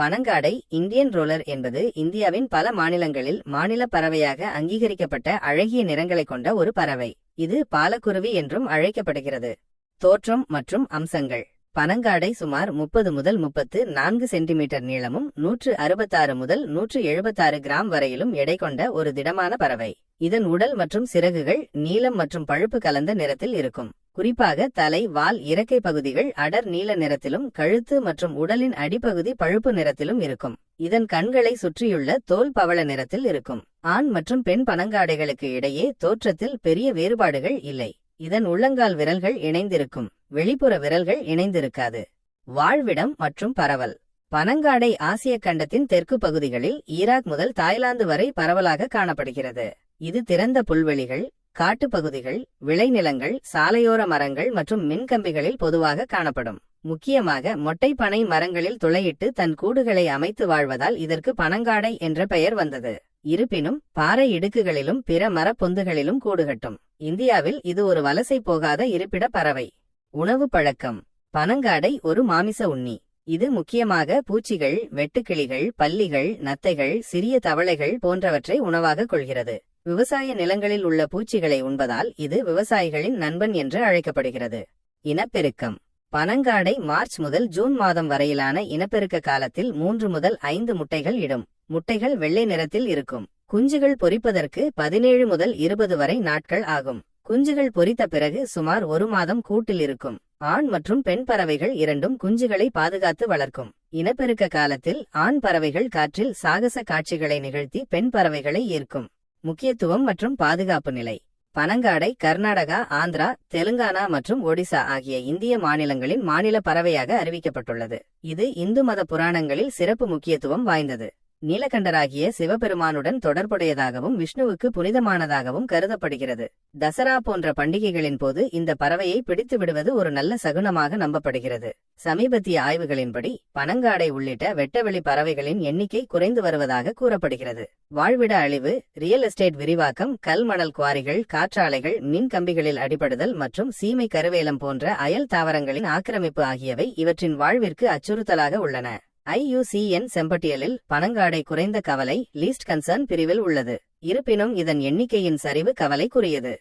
பனங்காடை Indian roller என்பது இந்தியாவின் பல மாநிலங்களில் மாநில பறவையாக அங்கீகரிக்கப்பட்ட அழகிய நிறங்களைக் கொண்ட ஒரு பறவை. இது பாலக்குருவி என்றும் அழைக்கப்படுகிறது. தோற்றம் மற்றும் அம்சங்கள். பனங்காடை சுமார் முப்பது முதல் முப்பத்து நான்கு சென்டிமீட்டர் நீளமும் நூற்று அறுபத்தாறு முதல் நூற்று எழுபத்தாறு கிராம் வரையிலும் எடை கொண்ட ஒரு திடமான பறவை. இதன் உடல் மற்றும் சிறகுகள் நீலம் மற்றும் பழுப்பு கலந்த நிறத்தில் இருக்கும். குறிப்பாக தலை வால் இறக்கை பகுதிகள் அடர் நீல நிறத்திலும் கழுத்து மற்றும் உடலின் அடிப்பகுதி பழுப்பு நிறத்திலும் இருக்கும். இதன் கண்களை சுற்றியுள்ள தோல் பவள நிறத்தில் இருக்கும். ஆண் மற்றும் பெண் பனங்காடைகளுக்கு இடையே தோற்றத்தில் பெரிய வேறுபாடுகள் இல்லை. இதன் உள்ளங்கால் விரல்கள் இணைந்திருக்கும். வெளிப்புற விரல்கள் இணைந்திருக்காது. வாழ்விடம் மற்றும் பரவல். பனங்காடை ஆசிய கண்டத்தின் தெற்கு பகுதிகளில் ஈராக் முதல் தாய்லாந்து வரை பரவலாக காணப்படுகிறது. இது திறந்த புல்வெளிகள் காட்டுப்பகுதிகள் விளைநிலங்கள் சாலையோர மரங்கள் மற்றும் மின்கம்பிகளில் பொதுவாக காணப்படும். முக்கியமாக மொட்டை பனை மரங்களில் துளையிட்டு தன் கூடுகளை அமைத்து வாழ்வதால் இதற்கு பனங்காடை என்ற பெயர் வந்தது. இருப்பினும் பாறை இடுக்குகளிலும் பிற மரப்பொந்துகளிலும் கூடுகட்டும். இந்தியாவில் இது ஒரு வலசை போகாத இருப்பிட பறவை. உணவு பழக்கம். பனங்காடை ஒரு மாமிச உண்ணி. இது முக்கியமாக பூச்சிகள் வெட்டுக்கிளிகள் பல்லிகள் நத்தைகள் சிறிய தவளைகள் போன்றவற்றை உணவாக கொள்கிறது. விவசாய நிலங்களில் உள்ள பூச்சிகளை உண்பதால் இது விவசாயிகளின் நண்பன் என்று அழைக்கப்படுகிறது. இனப்பெருக்கம். பனங்காடை மார்ச் முதல் ஜூன் மாதம் வரையிலான இனப்பெருக்க காலத்தில் மூன்று முதல் ஐந்து முட்டைகள் இடும். முட்டைகள் வெள்ளை நிறத்தில் இருக்கும். குஞ்சுகள் பொறிப்பதற்கு பதினேழு முதல் இருபது வரை நாட்கள் ஆகும். குஞ்சுகள் பொறித்த பிறகு சுமார் ஒரு மாதம் கூட்டில் இருக்கும். ஆண் மற்றும் பெண் பறவைகள் இரண்டும் குஞ்சுகளை பாதுகாத்து வளர்க்கும். இனப்பெருக்க காலத்தில் ஆண் பறவைகள் காற்றில் சாகச காட்சிகளை நிகழ்த்தி பெண் பறவைகளை ஈர்க்கும். முக்கியத்துவம் மற்றும் பாதுகாப்பு நிலை. பனங்காடை கர்நாடகா ஆந்திரா தெலுங்கானா மற்றும் ஒடிசா ஆகிய இந்திய மாநிலங்களின் மாநில பறவையாக அறிவிக்கப்பட்டுள்ளது. இது இந்து மத புராணங்களில் சிறப்பு முக்கியத்துவம் வாய்ந்தது. நீலகண்டராகிய சிவபெருமானுடன் தொடர்புடையதாகவும் விஷ்ணுவுக்கு புனிதமானதாகவும் கருதப்படுகிறது. தசரா போன்ற பண்டிகைகளின் போது இந்த பறவையை பிடித்து விடுவது ஒரு நல்ல சகுனமாக நம்பப்படுகிறது. சமீபத்திய ஆய்வுகளின்படி பனங்காடை உள்ளிட்ட வெட்டவெளி பறவைகளின் எண்ணிக்கை குறைந்து வருவதாக கூறப்படுகிறது. வாழ்விட அழிவு ரியல் எஸ்டேட் விரிவாக்கம் கல் மணல் குவாரிகள் காற்றாலைகள் மின் கம்பிகளில் அடிபடுதல் மற்றும் சீமை கருவேலம் போன்ற அயல் தாவரங்களின் ஆக்கிரமிப்பு ஆகியவை இவற்றின் வாழ்விற்கு அச்சுறுத்தலாக உள்ளன. ஐயுசிஎன் செம்பட்டியலில் பனங்காடை குறைந்த கவலை லீஸ்ட் கன்சர்ன் பிரிவில் உள்ளது. இருப்பினும் இதன் எண்ணிக்கையின் சரிவு கவலைக்குரியது.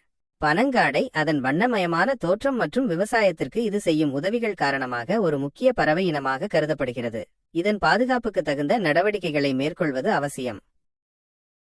பனங்காடை அதன் வண்ணமயமான தோற்றம் மற்றும் விவசாயத்திற்கு இது செய்யும் உதவிகள் காரணமாக ஒரு முக்கிய பறவை இனமாக கருதப்படுகிறது. இதன் பாதுகாப்புக்கு தகுந்த நடவடிக்கைகளை மேற்கொள்வது அவசியம்.